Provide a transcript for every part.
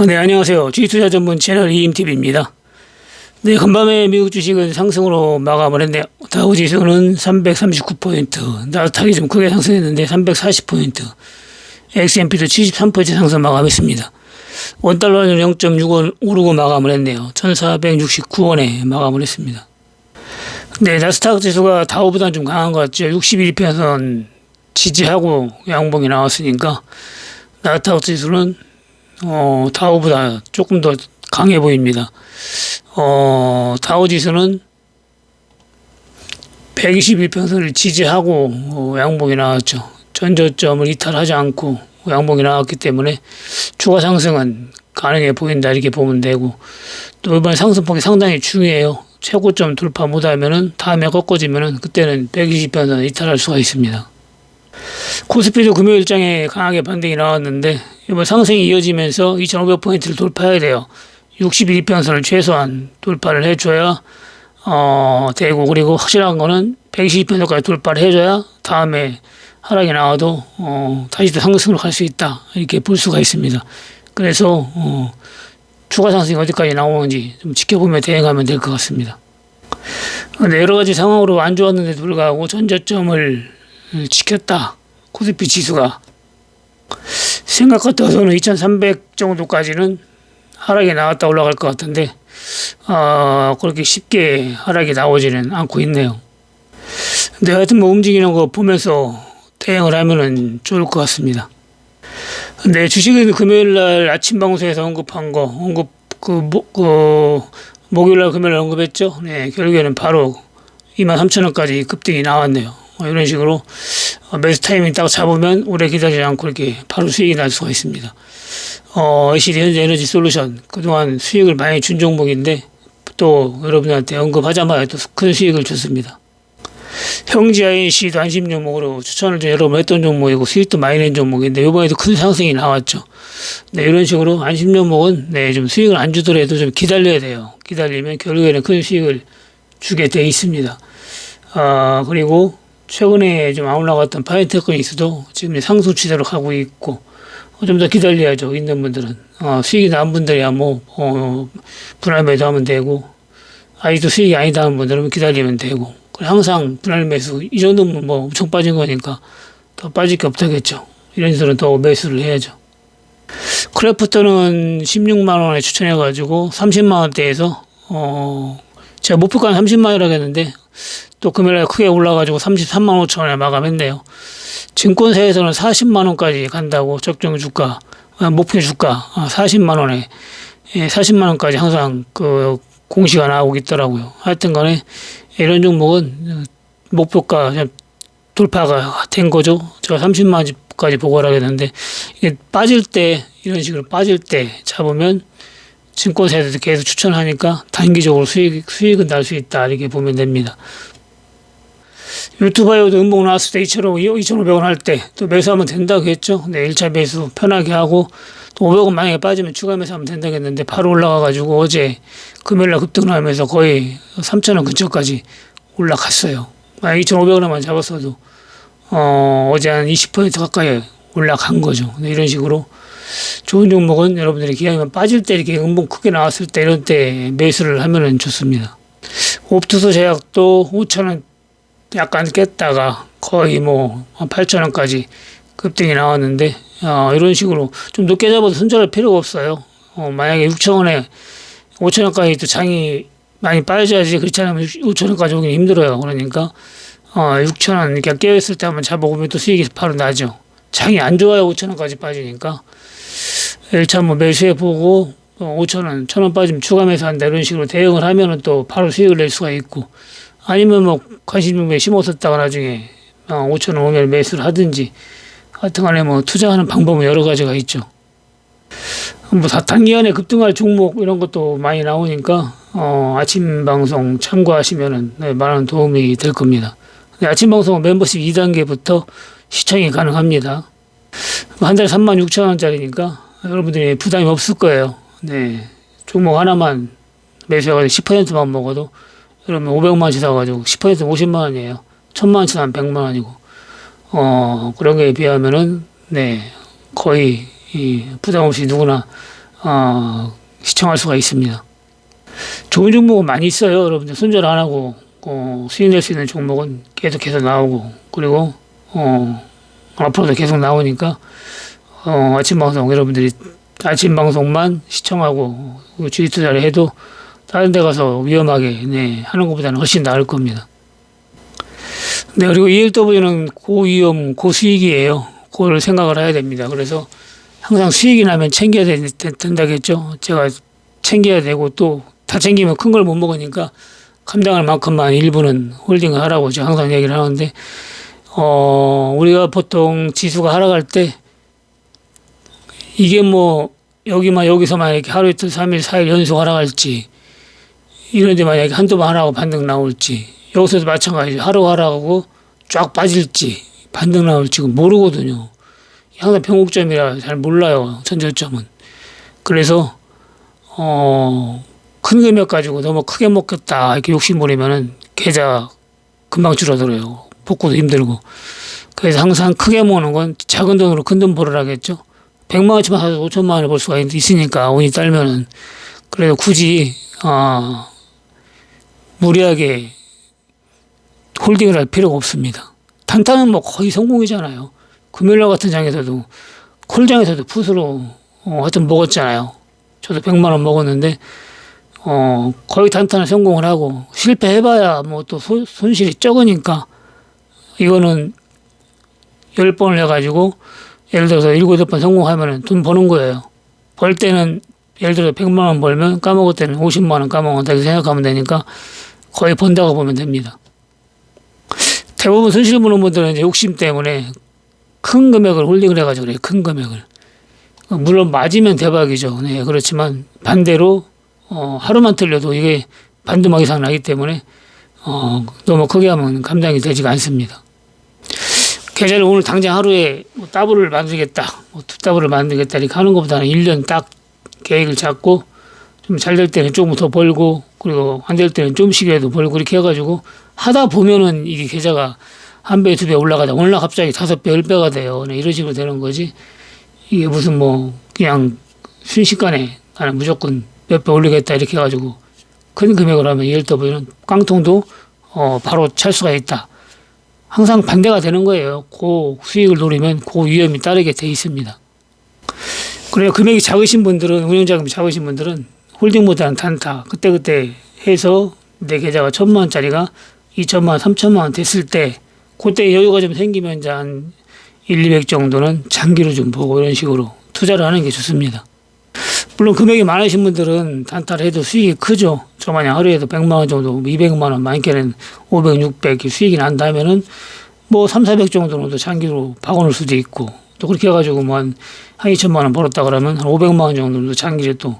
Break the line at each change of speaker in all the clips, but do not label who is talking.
어, 네, 안녕하세요. 주식투자 전문 채널 이임TV입니다. 네, 간밤에 미국 주식은 상승으로 마감을 했네요. 다우 지수는 339포인트, 나스닥이 좀 크게 상승했는데 340포인트, XMP도 73% 상승 마감했습니다. 원달러는 0.6원 오르고 마감을 했네요. 1469원에 마감을 했습니다. 네, 나스닥 지수가 다우보다는 좀 강한 것 같죠. 61편선 지지하고 양봉이 나왔으니까 나스닥 지수는 어, 다우보다 조금 더 강해 보입니다. 어, 다우 지수는 121평선을 지지하고 어, 양봉이 나왔죠. 전저점을 이탈하지 않고 양봉이 나왔기 때문에 추가 상승은 가능해 보인다 이렇게 보면 되고 또 이번 상승폭이 상당히 중요해요. 최고점 돌파 못하면은 다음에 꺾어지면은 그때는 120평선 이탈할 수가 있습니다. 코스피도 금요일 장에 강하게 반등이 나왔는데 이번 상승이 이어지면서 2,500포인트를 돌파해야 돼요. 61평선을 최소한 돌파를 해줘야 어, 되고 그리고 확실한 거는 120평선까지 돌파를 해줘야 다음에 하락이 나와도 어, 다시 또 상승으로 갈 수 있다 이렇게 볼 수가 있습니다. 그래서 어, 추가 상승이 어디까지 나오는지 좀 지켜보며 대응하면 될 것 같습니다. 여러 가지 상황으로 안 좋았는데도 불구하고 전저점을 지켰다. 코스피 지수가 생각 같아서는 2,300 정도까지는 하락이 나왔다 올라갈 것 같은데 어, 그렇게 쉽게 하락이 나오지는 않고 있네요. 근데 하여튼 뭐 움직이는 거 보면서 대응을 하면은 좋을 것 같습니다. 근데 주식은 금요일 날 아침 방송에서 언급한 거 언급 그, 목, 그 목요일 날 금요일 날 언급했죠. 네, 결국에는 바로 23,000원까지 급등이 나왔네요. 어, 이런 식으로 어, 매수 타이밍 딱 잡으면 오래 기다리지 않고 이렇게 바로 수익이 날 수가 있습니다. 어, LCD 현재 에너지 솔루션 그동안 수익을 많이 준 종목인데 또 여러분한테 언급하자마자 또 큰 수익을 줬습니다. 형지 INC도 안심 종목으로 추천을 좀 여러 번 했던 종목이고 수익도 많이 낸 종목인데 이번에도 큰 상승이 나왔죠. 네, 이런 식으로 안심 종목은 네, 좀 수익을 안 주더라도 좀 기다려야 돼요. 기다리면 결국에는 큰 수익을 주게 돼 있습니다. 아, 그리고 최근에 좀안 올라갔던 파이테크닉스도 지금 상승 추세로 가고 있고 어, 좀더 기다려야죠. 있는 분들은 어, 수익이 난 분들이야 뭐 어, 분할 매도하면 되고 아직도 수익이 아니다 하는 분들은 기다리면 되고 항상 분할 매수 이 정도면 뭐 엄청 빠진 거니까 더 빠질 게 없다겠죠. 이런 식으로 더 매수를 해야죠. 크래프트는 16만 원에 추천해 가지고 30만 원대에서 어 제가 목표가는 30만 원이라고 했는데 또 금요일에 크게 올라가지고 33만 5천 원에 마감했네요. 증권사에서는 40만 원까지 간다고 적정 주가, 아, 목표 주가 40만 원에 40만 원까지 항상 그 공시가 나오고 있더라고요. 하여튼 간에 이런 종목은 목표가 돌파가 된 거죠. 제가 30만 원까지 보고를 하겠는데 이게 빠질 때 이런 식으로 빠질 때 잡으면 증권사에서 계속 추천하니까 단기적으로 수익, 수익은 날 수 있다. 이렇게 보면 됩니다. 유튜버에도 음봉 나왔을 때 이처럼 2,500원 할 때 또 매수하면 된다고 했죠. 네, 1차 매수 편하게 하고 또 500원 만약에 빠지면 추가 매수하면 된다고 했는데 바로 올라가가지고 어제 금요일날 급등하면서 거의 3,000원 근처까지 올라갔어요. 만약 2,500원만 잡았어도 어, 어제 한 20% 가까이 올라간 거죠. 네, 이런 식으로 좋은 종목은 여러분들이 기왕이면 빠질 때 이렇게 음봉 크게 나왔을 때 이런 때 매수를 하면은 좋습니다. 옵투소 제약도 5,000원 약간 깼다가 거의 뭐 8,000원까지 급등이 나왔는데 어, 이런 식으로 좀 높게 잡아도 손절할 필요가 없어요. 어, 만약에 6,000원에 5,000원까지 또 장이 많이 빠져야지 그렇지 않으면 5,000원까지 오기 힘들어요. 그러니까 어, 6,000원 이렇게 깨어있을 때 한번 잡아보면 또 수익이 바로 나죠. 장이 안 좋아야 5,000원까지 빠지니까 1차 뭐 매수해 보고 5,000원, 1,000원 빠지면 추가 매수한다 이런 식으로 대응을 하면은 또 바로 수익을 낼 수가 있고 아니면 뭐 관심종목에 심었었다가 나중에 5천 원 오면 매수를 하든지 하여튼간에 뭐 투자하는 방법은 여러 가지가 있죠. 뭐 단기간에 급등할 종목 이런 것도 많이 나오니까 어, 아침 방송 참고하시면은 네, 많은 도움이 될 겁니다. 아침 방송은 멤버십 2단계부터 시청이 가능합니다. 한 달에 3만 6천 원짜리니까 여러분들이 부담이 없을 거예요. 네. 종목 하나만 매수해가지고 10%만 먹어도 그러면 500만 원씩 사가지고 10% 50만 원이에요. 1000만 원씩 사면 100만 원이고, 어, 그런 거에 비하면은, 네, 거의, 이, 부담 없이 누구나, 어, 시청할 수가 있습니다. 좋은 종목은 많이 있어요. 여러분들 손절 안 하고 어, 수익 낼 수 있는 종목은 계속해서 나오고 그리고 어, 앞으로도 계속 나오니까 어, 아침 방송 여러분들이 아침 방송만 시청하고 주식 투자를 해도 다른 데 가서 위험하게 네, 하는 것보다는 훨씬 나을 겁니다. 네, 그리고 ELW는 고위험, 고수익이에요. 그걸 생각을 해야 됩니다. 그래서 항상 수익이 나면 챙겨야 된- 된- 된다겠죠. 제가 챙겨야 되고 또 다 챙기면 큰 걸 못 먹으니까 감당할 만큼만 일부는 홀딩을 하라고 제가 항상 얘기를 하는데 어 우리가 보통 지수가 하락할 때 이게 뭐 여기만 여기서만 이렇게 하루 이틀 삼일 사일 연속 하락할지 이런데 만약에 한두 번 하락하고 반등 나올지 여기서도 마찬가지죠 하루 하락하고 쫙 빠질지 반등 나올지 모르거든요 항상 평곡점이라 잘 몰라요 전저점은 그래서 어 큰 금액 가지고 너무 크게 먹겠다 이렇게 욕심 부리면은 계좌 금방 줄어들어요. 복구도 힘들고. 그래서 항상 크게 모으는 건 작은 돈으로 큰 돈 벌으라겠죠. 100만 원치만 사서 5천만 원을 벌 수가 있- 있으니까 운이 딸면은 그래도 굳이 어, 무리하게 홀딩을 할 필요가 없습니다. 단타는 뭐 거의 성공이잖아요. 금요일날 같은 장에서도 콜장에서도 풋으로 어, 하여튼 먹었잖아요. 저도 100만 원 먹었는데 어, 거의 단타는 성공을 하고 실패해봐야 뭐 또 손실이 적으니까 이거는 10번을 해가지고 예를 들어서 7, 8번 성공하면은 돈 버는 거예요. 벌 때는 예를 들어 100만 원 벌면 까먹을 때는 50만 원 까먹었다 이렇게 생각하면 되니까 거의 번다고 보면 됩니다. 대부분 손실 보는 분들은 이제 욕심 때문에 큰 금액을 홀딩을 해가지고 그래요. 큰 금액을. 물론 맞으면 대박이죠. 네, 그렇지만 반대로 어, 하루만 틀려도 이게 반도막 이상 나기 때문에 어, 너무 크게 하면 감당이 되지가 않습니다. 계좌를 오늘 당장 하루에 뭐 더블을 만들겠다, 뭐 두 더블을 만들겠다 이렇게 하는 것보다는 1년 딱 계획을 잡고 좀 잘 될 때는 조금 더 벌고 그리고 안 될 때는 좀씩이라도 벌고 이렇게 해가지고 하다 보면은 이게 계좌가 한 배, 두 배 올라가다 날 갑자기 다섯 배, 열 배가 돼요. 네, 이런 식으로 되는 거지. 이게 무슨 뭐 그냥 순식간에 나는 무조건 몇 배 올리겠다 이렇게 해가지고 큰 금액을 하면 ELW는 깡통도 어 바로 찰 수가 있다. 항상 반대가 되는 거예요. 고 수익을 노리면 고 위험이 따르게 돼 있습니다. 그래요. 금액이 작으신 분들은 운영자금이 작으신 분들은 홀딩보다는 단타 그때그때 해서 내 계좌가 천만 원짜리가 이천만 원, 삼천만 원 됐을 때 그때 여유가 좀 생기면 이제 한 1, 200 정도는 장기로 좀 보고 이런 식으로 투자를 하는 게 좋습니다. 물론 금액이 많으신 분들은 단타를 해도 수익이 크죠. 저 마냥 하루에도 100만 원 정도, 200만 원, 많게는 500, 600 이렇게 수익이 난다면은 뭐 3, 400 정도는 또 장기로 박아놓을 수도 있고 또 그렇게 해가지고 뭐 한 한 2천만 원 벌었다 그러면 한 500만 원 정도는 또 장기로 또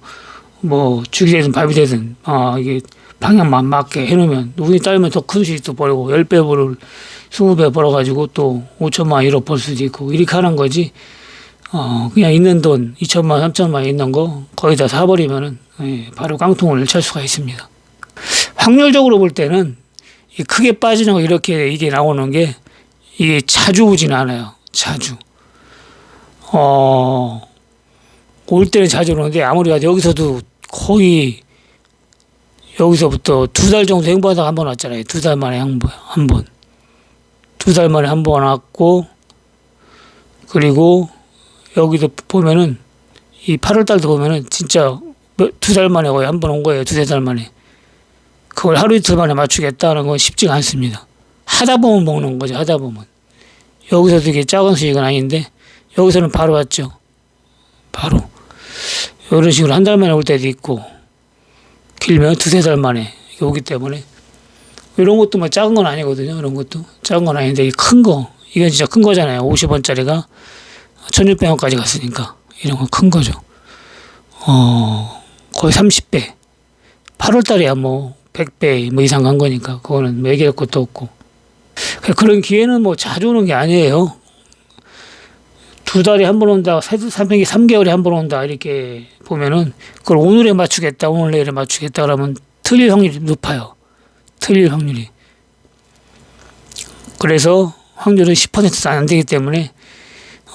뭐 죽이 되든 밥이 되든 아 이게 방향만 맞게 해놓으면 운이 따르면 더 큰 수익도 벌고 10배 벌을 20배 벌어가지고 또 5천만 원 1억 벌 수도 있고 이렇게 하는 거지 어, 그냥 있는 돈 2천만 원, 3천만 원 있는 거 거의 다 사버리면은 예, 바로 깡통을 찰 수가 있습니다. 확률적으로 볼 때는 이 크게 빠지는 거 이렇게 이게 나오는 게 이게 자주 오진 않아요. 자주. 어, 올 때는 자주 오는데 아무리 가도 여기서도 거의 여기서부터 두 달 정도 행보하다가 한 번 왔잖아요. 두 달 만에 한 번, 한 번. 두 달 만에 한 번 왔고, 그리고 여기도 보면은 이 8월 달도 보면은 진짜 두 달 만에 거의 한 번 온 거예요. 두세 달 만에. 그걸 하루 이틀 만에 맞추겠다는 건 쉽지가 않습니다. 하다 보면 먹는 거죠. 하다 보면. 여기서도 이게 작은 수익은 아닌데 여기서는 바로 왔죠. 바로. 이런 식으로 한 달 만에 올 때도 있고 길면 두세 달 만에 오기 때문에 이런 것도 뭐 작은 건 아니거든요. 이런 것도 작은 건 아닌데 이 큰 거. 이건 진짜 큰 거잖아요. 50원짜리가 1600원까지 갔으니까 이런 건 큰 거죠. 어, 거의 30배. 8월 달에야 뭐 100배 뭐 이상 간 거니까 그거는 뭐 얘기할 것도 없고. 그런 기회는 뭐 자주 오는 게 아니에요. 두 달에 한 번 온다, 300이 3개월에 한 번 온다, 이렇게 보면은 그걸 오늘에 맞추겠다, 오늘 내일에 맞추겠다 그러면 틀릴 확률이 높아요. 틀릴 확률이. 그래서 확률은 10%도 안 되기 때문에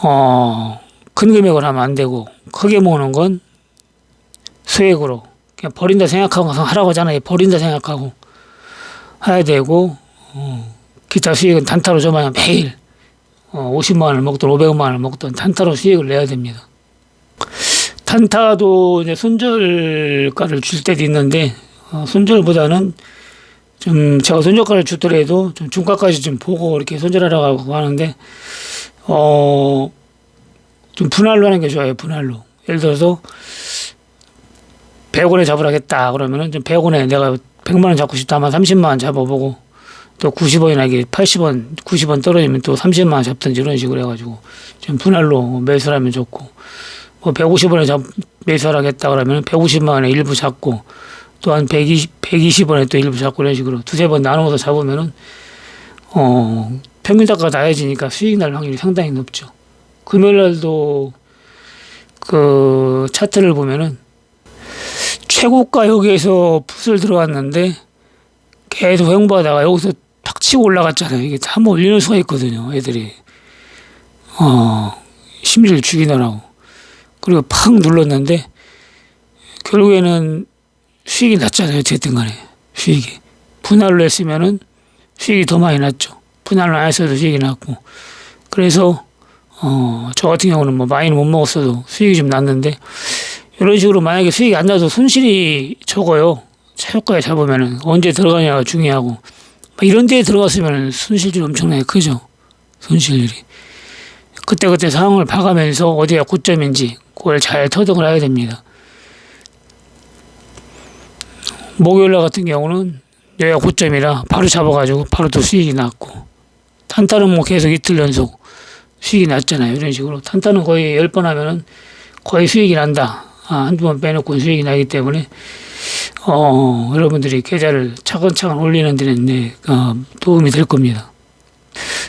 어, 큰 금액을 하면 안 되고 크게 모으는 건 소액으로 그냥 버린다 생각하고 하라고 하잖아요. 버린다 생각하고 해야 되고 어, 기타 수익은 단타로 줘봐야 매일 어, 50만 원을 먹든 500만 원을 먹든 단타로 수익을 내야 됩니다. 단타도 이제 손절가를 줄 때도 있는데 어, 손절보다는 좀 제가 손절가를 주더라도 좀 중가까지 좀 보고 이렇게 손절하라고 하는데 어 좀 분할로 하는 게 좋아요 분할로 예를 들어서 100원에 잡으라겠다 그러면은 좀 100원에 내가 100만 원 잡고 싶다 하면 30만 원 잡아보고 또 90원이나 이게 80원 90원 떨어지면 또 30만 원 잡든지 이런 식으로 해가지고 좀 분할로 매수를 하면 좋고 뭐 150원에 잡 매수를 하겠다 그러면 150만 원에 일부 잡고 또 한 120, 120원에 또 일부 잡고 이런 식으로 두세 번 나누어서 잡으면은 어 평균 단가가 나아지니까 수익 날 확률이 상당히 높죠. 금요일 날도 그 차트를 보면은 최고가 여기에서 풋을 들어갔는데 계속 횡보하다가 여기서 탁 치고 올라갔잖아요. 이게 한번 올리는 수가 있거든요. 애들이 어 심리를 죽이느라고 그리고 팍 눌렀는데 결국에는 수익이 났잖아요. 어쨌든 간에 수익이 분할로 했으면은 수익이 더 많이 났죠. 분할로 안 했어도 수익이 났고 그래서 어, 저 같은 경우는 뭐 많이는 못 먹었어도 수익이 좀 났는데 이런 식으로 만약에 수익이 안 나도 손실이 적어요. 차효가에 잡으면은 언제 들어가냐가 중요하고 막 이런 데에 들어갔으면 손실률이 엄청나게 크죠. 손실률이. 그때그때 상황을 봐가면서 어디가 고점인지 그걸 잘 터득을 해야 됩니다. 목요일날 같은 경우는 여기가 고점이라 바로 잡아가지고 바로 또 수익이 났고 탄탄은 뭐 계속 이틀 연속 수익이 났잖아요. 이런 식으로 탄탄은 거의 열 번 하면은 거의 수익이 난다. 아, 한두 번 빼놓고 수익이 나기 때문에 어, 여러분들이 계좌를 차근차근 올리는 데는 네, 어, 도움이 될 겁니다.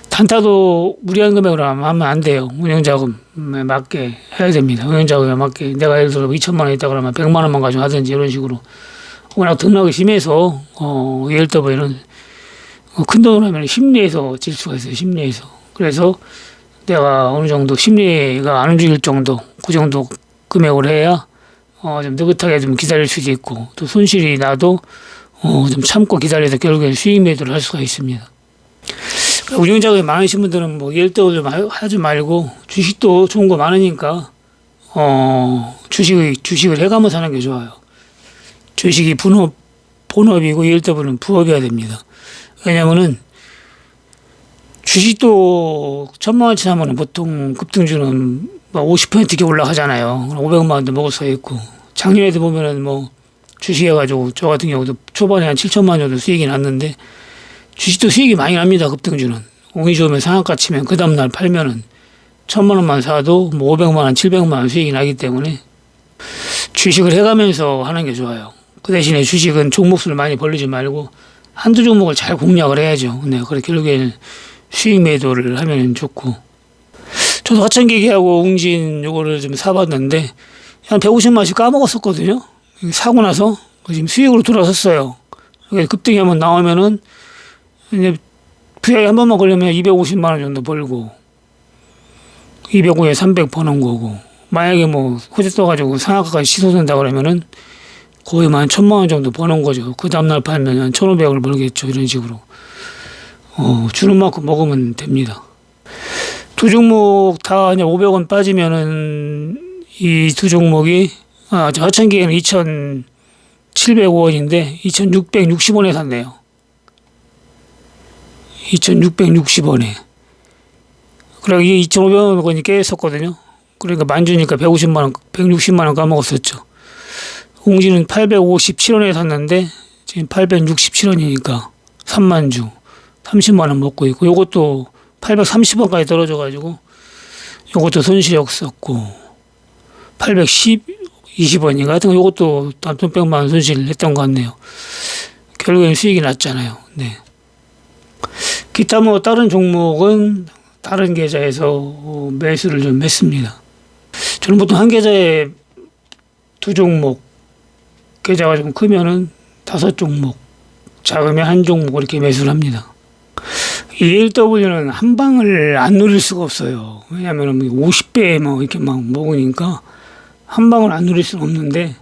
단타도 무리한 금액으로 하면 안 돼요. 운영자금에 맞게 해야 됩니다. 운영자금에 맞게. 내가 예를 들어 2천만 원 있다 그러면 100만 원만 가지고 하든지 이런 식으로. 워낙 등락이 심해서, 어, 예를 들어보면 어, 큰 돈을 하면 심리에서 질 수가 있어요. 심리에서. 그래서 내가 어느 정도 심리가 안 움직일 정도, 그 정도 금액을 해야 어, 좀 느긋하게 좀 기다릴 수도 있고 또 손실이 나도 어, 좀 참고 기다려서 결국엔 수익 매도를 할 수가 있습니다. 운영 자금이 많으신 분들은 뭐 하- 하지 말고 주식도 좋은 거 많으니까 어, 주식을 주식을 해가면서 하는 게 좋아요. 주식이 분업 본업이고 일대분은 부업이어야 됩니다. 왜냐면은 주식도 천만 원치 하면은 보통 급등주는 뭐50% 이렇게 올라가잖아요. 500만 원도 먹을 수가 있고 작년에도 보면은 뭐 주식해가지고 저 같은 경우도 초반에 한 7천만 원 정도 수익이 났는데 주식도 수익이 많이 납니다. 급등주는 운이 좋으면 상한가 치면 그 다음날 팔면은 천만 원만 사도 뭐 500만 원, 700만 원 수익이 나기 때문에 주식을 해가면서 하는 게 좋아요. 그 대신에 주식은 종목수를 많이 벌리지 말고 한두 종목을 잘 공략을 해야죠. 네, 그래 결국에는 수익 매도를 하면 좋고 저도 하천기계하고 웅진 요거를 좀 사봤는데 한 150만 원씩 까먹었었거든요. 사고 나서 지금 수익으로 돌아섰어요. 급등이 한번 나오면은 이제 VI 한 번만 걸리면 250만 원 정도 벌고 200원에 300 버는 거고 만약에 뭐 호재 떠가지고 상한가까지 취소된다 그러면은 거의 만 천만 원 정도 버는 거죠. 그 다음날 팔면 한 1,500을 벌겠죠. 이런 식으로. 어, 주는 만큼 먹으면 됩니다. 두 종목 다 이제 500원 빠지면은 이 두 종목이 아, 저 하천기에는 2,705원인데 2,660원에 샀네요. 2,660원에. 그리고 이게 2,500원이 깨졌었거든요. 그러니까 만주니까 150만 원, 160만 원 까먹었었죠. 웅지는 857원에 샀는데 지금 867원이니까 3만 주 30만 원 먹고 있고 요것도 830원까지 떨어져 가지고 요것도 손실이 없었고 810 20원인가 하여튼 요것도 한 100만 원 손실을 했던 것 같네요. 결국엔 수익이 났잖아요. 네. 기타 뭐 다른 종목은 다른 계좌에서 어, 매수를 좀 했습니다. 저는 보통 한 계좌에 두 종목 계좌가 좀 크면은 다섯 종목 작으면 한 종목 이렇게 매수를 합니다. 이 LW는 한 방을 안 누릴 수가 없어요. 왜냐하면 50배 뭐 이렇게 막 먹으니까 한 방을 안 누릴 수는 없는데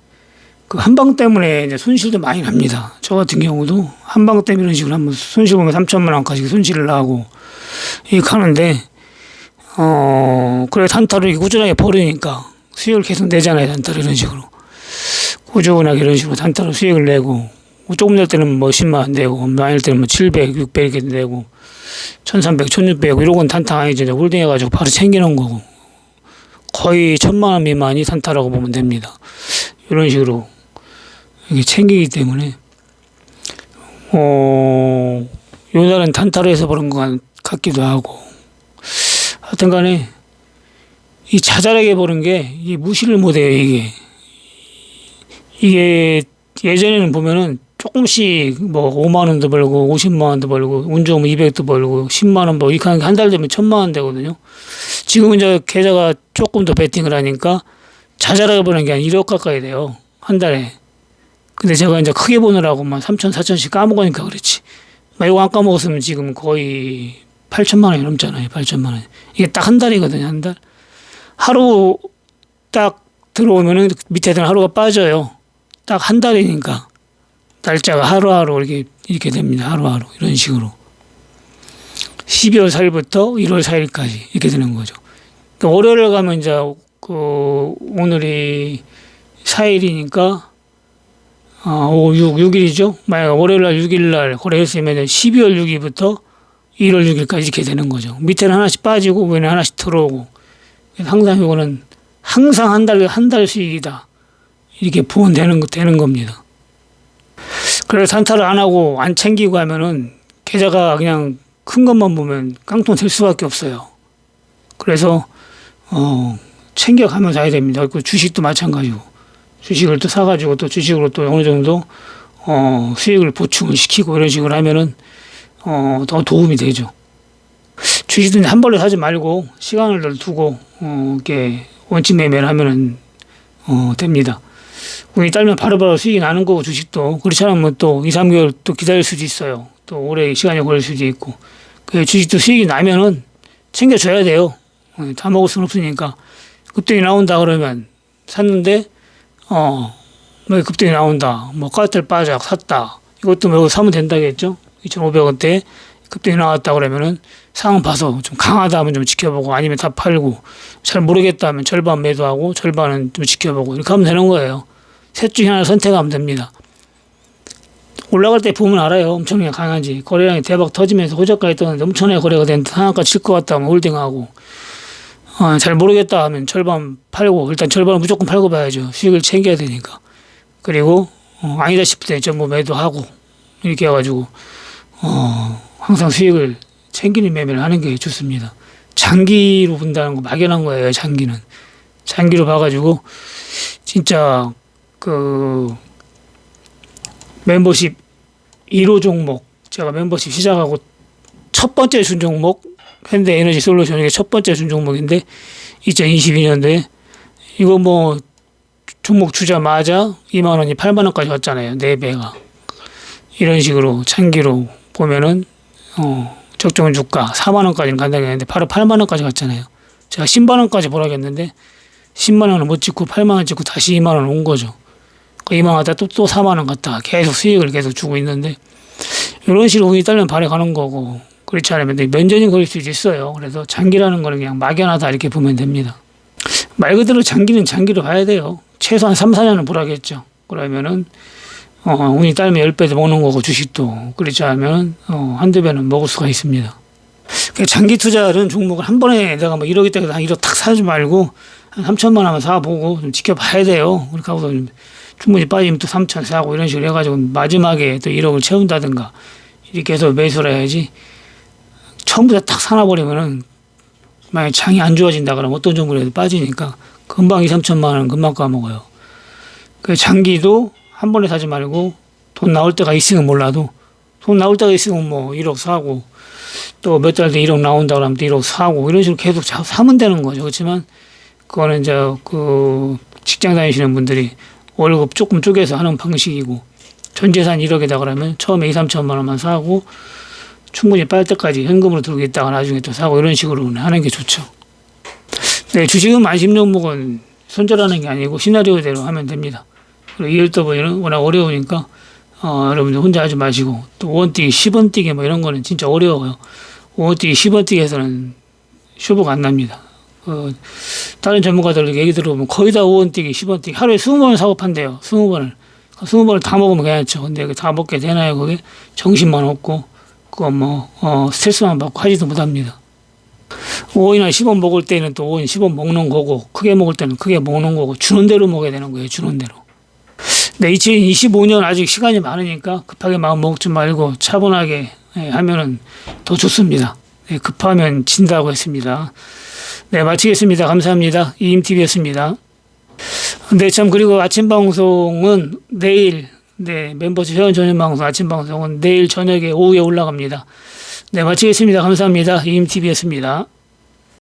그 한 방 때문에 이제 손실도 많이 납니다. 저 같은 경우도 한 방 때문에 이런 식으로 한번 손실 보면 3천만 원까지 손실을 나고 이렇게 하는데 어 그래 단타를 꾸준하게 벌으니까 수익을 계속 내잖아요 단타를 이런 식으로 꾸준하게 이런 식으로 단타로 수익을 내고 뭐 조금 낼 때는 뭐 10만 원 내고 많이 낼 때는 뭐 700, 600 이렇게 내고 1300, 1600 이런 건 아니죠. 이제 홀딩 해가지고 바로 챙겨놓은 거고 거의 천만 원 미만이 단타라고 보면 됩니다. 이런 식으로 이게 챙기기 때문에 어 요 날은 단타로 해서 그런 것 같기도 하고 하여튼 간에 이 자잘하게 보는 게 이 무시를 못해요 이게 이게 예전에는 보면은 조금씩 뭐 5만 원도 벌고 50만 원도 벌고 운 좋으면 200도 벌고 10만 원뭐 이렇게 한 달 되면 천만 원 되거든요. 지금은 이제 계좌가 조금 더 베팅을 하니까 자잘하게 버는 게 한 1억 가까이 돼요. 한 달에. 근데 제가 이제 크게 보느라고 막 3천, 4천씩 까먹으니까 그렇지. 막 이거 안 까먹었으면 지금 거의 8천만 원이 넘잖아요. 8천만 원. 이게 딱 한 달이거든요. 한 달. 하루 딱 들어오면은 밑에 는 하루가 빠져요. 딱 한 달이니까. 날짜가 하루하루 이렇게, 이렇게 됩니다. 하루하루. 이런 식으로. 12월 4일부터 1월 4일까지 이렇게 되는 거죠. 그 월요일 가면 이제 그 오늘이 4일이니까 아, 5, 6, 6일이죠. 만약 월요일 날 6일 날 거래했으면 12월 6일부터 1월 6일까지 이렇게 되는 거죠. 밑에는 하나씩 빠지고 위에는 하나씩 들어오고 항상 이거는 항상 한 달 한달 수익이다. 이렇게 보완되는 거 되는 겁니다. 그래서 산타를 안 하고 안 챙기고 하면은 계좌가 그냥 큰 것만 보면 깡통 될 수밖에 없어요. 그래서 어 챙겨가면서 해야 됩니다. 그 주식도 마찬가지고 주식을 또 사가지고 또 주식으로 또 어느 정도 어 수익을 보충을 시키고 이런 식으로 하면은 어더 도움이 되죠. 주식은 한 번에 사지 말고 시간을 더 두고 어 이렇게 원칙 매매를 하면은 어 됩니다. 운이 딸면 바로바로 수익이 나는 거고 주식도. 그렇지 않으면 또 2, 3개월 또 기다릴 수도 있어요. 또 오래 시간이 걸릴 수도 있고. 그 주식도 수익이 나면은 챙겨줘야 돼요. 어, 다 먹을 수는 없으니까. 급등이 나온다 그러면 샀는데 어 뭐 급등이 나온다. 뭐 까탈 빠작 샀다. 이것도 뭐 사면 된다겠죠? 2,500원대 급등이 나왔다 그러면은 상황 봐서 좀 강하다 하면 좀 지켜보고 아니면 다 팔고 잘 모르겠다 하면 절반 매도하고 절반은 좀 지켜보고 이렇게 하면 되는 거예요 셋 중에 하나 선택하면 됩니다 올라갈 때 보면 알아요. 엄청나게 강한지. 거래량이 대박 터지면서 호저가에 떠는데 엄청나게 거래가 되는데 하나가 칠 것 같다 하면 홀딩하고. 어, 잘 모르겠다 하면 절반 팔고, 일단 절반은 무조건 팔고 봐야죠. 수익을 챙겨야 되니까. 그리고, 어, 아니다 싶을 때 전부 매도하고, 이렇게 해가지고, 어, 항상 수익을 챙기는 매매를 하는 게 좋습니다. 장기로 본다는 거 막연한 거예요, 장기는. 장기로 봐가지고, 진짜, 그, 멤버십 1호 종목 제가 멤버십 시작하고 첫 번째 준 종목 현대 에너지 솔루션 이게 첫 번째 준 종목인데 2022년도에 이거 뭐 종목 주자마자 2만 원이 8만 원까지 갔잖아요. 네 배가 이런 식으로 장기로 보면은 어 적정 주가 4만 원까지는 간다고 했는데 바로 8만 원까지 갔잖아요. 제가 10만 원까지 보라겠는데 10만 원을 못 찍고 8만 원 찍고 다시 2만 원 온 거죠. 그 2만 원 갖다 또, 또 4만 원 갖다 계속 수익을 계속 주고 있는데 이런 식으로 운이 딸면 발에 가는 거고 그렇지 않으면 면전이 걸릴 수도 있어요. 그래서 장기라는 거는 그냥 막연하다 이렇게 보면 됩니다. 말 그대로 장기는 장기로 봐야 돼요. 최소한 3, 4년은 보라겠죠. 그러면은 어, 운이 딸면 10배도 먹는 거고 주식도 그렇지 않으면 어, 한두 배는 먹을 수가 있습니다. 그 장기 투자는 종목을 한 번에 내가 뭐 1억이 되고 한 1억 탁 사지 말고 한 3천만 원만 사보고 좀 지켜봐야 돼요. 그렇게 하고 좀 충분히 빠지면 또 3천 사고 이런 식으로 해가지고 마지막에 또 1억을 채운다든가 이렇게 해서 매수를 해야지 처음부터 딱 사놔버리면은 만약 장이 안 좋아진다 그러면 어떤 종목이라도 빠지니까 금방 2, 3천만 원 금방 까먹어요. 그 장기도 한 번에 사지 말고 돈 나올 때가 있으면 몰라도 돈 나올 때가 있으면 뭐 1억 사고 또 몇 달 뒤에 1억 나온다 그러면 또 1억 사고 이런 식으로 계속 자- 사면 되는 거죠. 그렇지만 그거는 이제 그 직장 다니시는 분들이 월급 조금 쪼개서 하는 방식이고 전 재산 1억에다 그러면 처음에 2, 3천만 원만 사고 충분히 빨 때까지 현금으로 들고 있다가 나중에 또 사고 이런 식으로 하는 게 좋죠. 네, 주식은 안심 종목은 손절하는 게 아니고 시나리오대로 하면 됩니다. 그리고 2LW는 워낙 어려우니까 어, 여러분들 혼자 하지 마시고 또 5원 뛰기, 10원 뛰기 뭐 이런 거는 진짜 어려워요. 5원 뛰기, 10원 뛰기에서는 쇼부가 안 납니다. 어, 다른 전문가들 얘기 들어보면 거의 다 5원 뛰기, 10원 뛰기 하루에 20번 사고판대요. 20번을. 20번을 다 먹으면 괜찮죠. 근데 그다 먹게 되나요? 그게 정신만 없고 그거 뭐 어, 스트레스만 받고 하지도 못합니다. 5원이나 10원 먹을 때는 또 5원, 10원 먹는 거고 크게 먹을 때는 크게 먹는 거고 주는 대로 먹어야 되는 거예요. 주는 대로. 네, 2025년 아직 시간이 많으니까 급하게 마음 먹지 말고 차분하게 예, 하면은 더 좋습니다. 네, 급하면 진다고 했습니다. 네, 마치겠습니다. 감사합니다. 이임TV였습니다. 네, 참, 그리고 아침 방송은 내일, 네, 멤버십 회원 전용 방송, 아침 방송은 내일 저녁에 오후에 올라갑니다. 네, 마치겠습니다. 감사합니다. 이임TV였습니다.